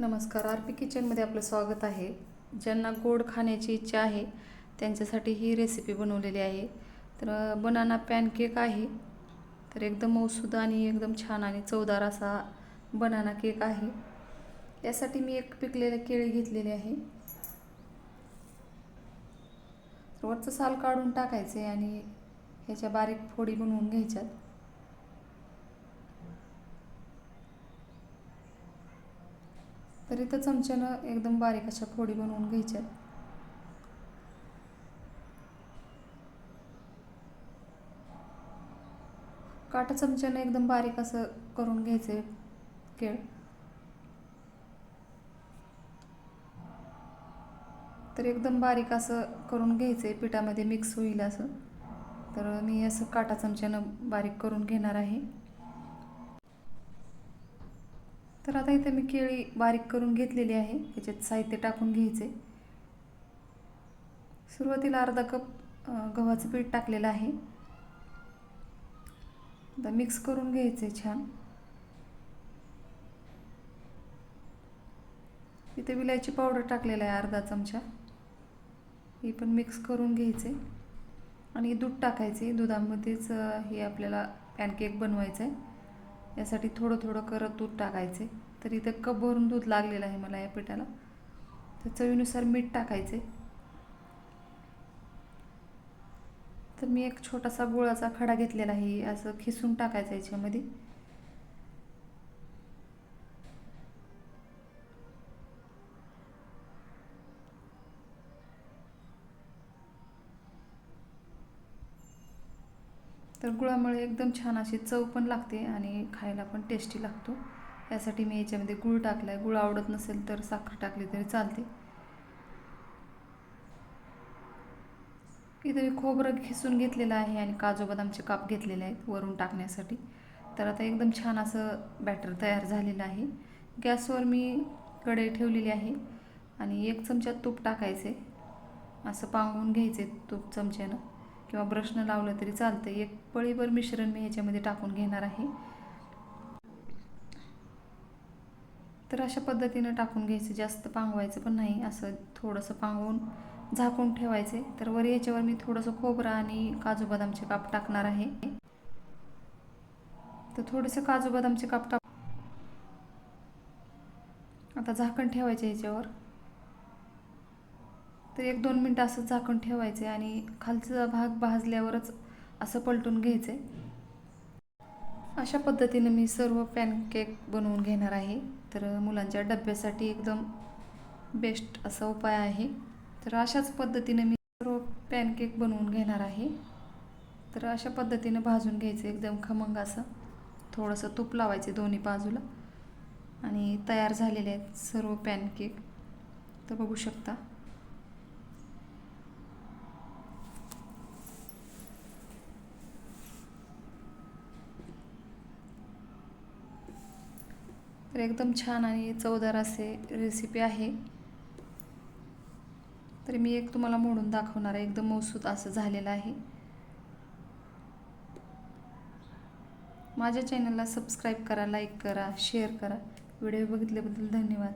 नमस्कार R P किचनमध्ये आपलं स्वागत आहे. ज्यांना गोड खाण्याची इच्छा आहे त्यांच्यासाठी ही रेसिपी बनवलेली आहे. तर बनाना पॅनकेक आहे. तर एकदम मऊसूद आणि एकदम छान आणि चवदार असा बनाना केक आहे. यासाठी मी एक पिकलेलं केळी घेतलेली आहे. वरचं साल काढून टाकायचे आणि ह्याच्या बारीक फोडी बनवून घ्यायच्यात. तर इथं चमच्यानं एकदम बारीक अशा फोडी बनवून घ्यायच्या काटा चमच्यानं एकदम बारीक असं करून घ्यायचं केळ. तर एकदम बारीक असं करून घ्यायचे पिठामध्ये मिक्स होईल असं. तर मी असं काटा चमच्यानं बारीक करून घेणार आहे. तर आता इथे मी केळी बारीक करून घेतलेली आहे. त्याच्यात साहित्य टाकून घ्यायचे. सुरुवातीला अर्धा कप गव्हाचं पीठ टाकलेलं आहे. आता मिक्स करून घ्यायचे छान. इथे विलायची पावडर टाकलेला आहे अर्धा चमचा. ही पण मिक्स करून घ्यायचे. आणि दूध टाकायचे. दुधामध्येच हे आपल्याला पॅनकेक बनवायचं आहे यासाठी थोडं थोडं करत दूध टाकायचे. तर इथं कप भरून दूध लागलेलं आहे मला या पिठाला. तर चवीनुसार मीठ टाकायचे. तर मी एक छोटासा गुळाचा खडा घेतलेला आहे असं खिसून टाकायचं याच्यामध्ये. तर गुळामुळे एकदम छान अशी चव पण लागते आणि खायला पण टेस्टी लागतो. यासाठी मी याच्यामध्ये गुळ टाकला आहे गुळ आवडत नसेल तर साखर टाकली तरी चालते. इथे मी खोबरं खिसून घेतलेलं आहे आणि काजू बदामचे काप घेतलेले आहेत वरून टाकण्यासाठी. तर आता एकदम छान असं बॅटर तयार झालेलं आहे. गॅसवर मी कढई ठेवलेली आहे आणि एक चमचा तूप टाकायचे. असं पांगवून घ्यायचे तूप चमच्यानं. किंवा ब्रशनं लावलं तरी चालतं एक पळीभर मिश्रण मी ह्याच्यामध्ये टाकून घेणार आहे. तर अशा पद्धतीनं टाकून घ्यायचं. जास्त पांगवायचं पण नाही. असं थोडंसं पांगवून झाकून ठेवायचे. तर वर याच्यावर मी थोडंसं खोबरं आणि काजू बदामचे काप टाकणार आहे. तर थोडेसे काजू बदामचे काप टाक आता झाकण ठेवायचे याच्यावर तर एक दोन मिनटं असं झाकण ठेवायचे आणि खालचा भाग भाजल्यावरच असं पलटून घ्यायचे. अशा पद्धतीने मी सर्व पॅनकेक बनवून घेणार आहे. तर मुलांच्या डब्यासाठी एकदम बेस्ट असा उपाय आहे. तर अशाच पद्धतीने मी सर्व पॅनकेक बनवून घेणार आहे. तर अशा पद्धतीने भाजून घ्यायचं एकदम खमंग असं. थोडंसं तूप लावायचे दोन्ही बाजूला. आणि तयार झालेले आहेत सर्व पॅनकेक. तर बघू शकता. तर एकदम छान आणि चवदार असे रेसिपी आहे. तर मी एक तुम्हाला मोडून दाखवणार आहे. एकदम मौसूद असं झालेलं आहे. माझ्या चॅनलला सबस्क्राईब करा लाईक करा शेअर करा. व्हिडिओ बघितल्याबद्दल धन्यवाद.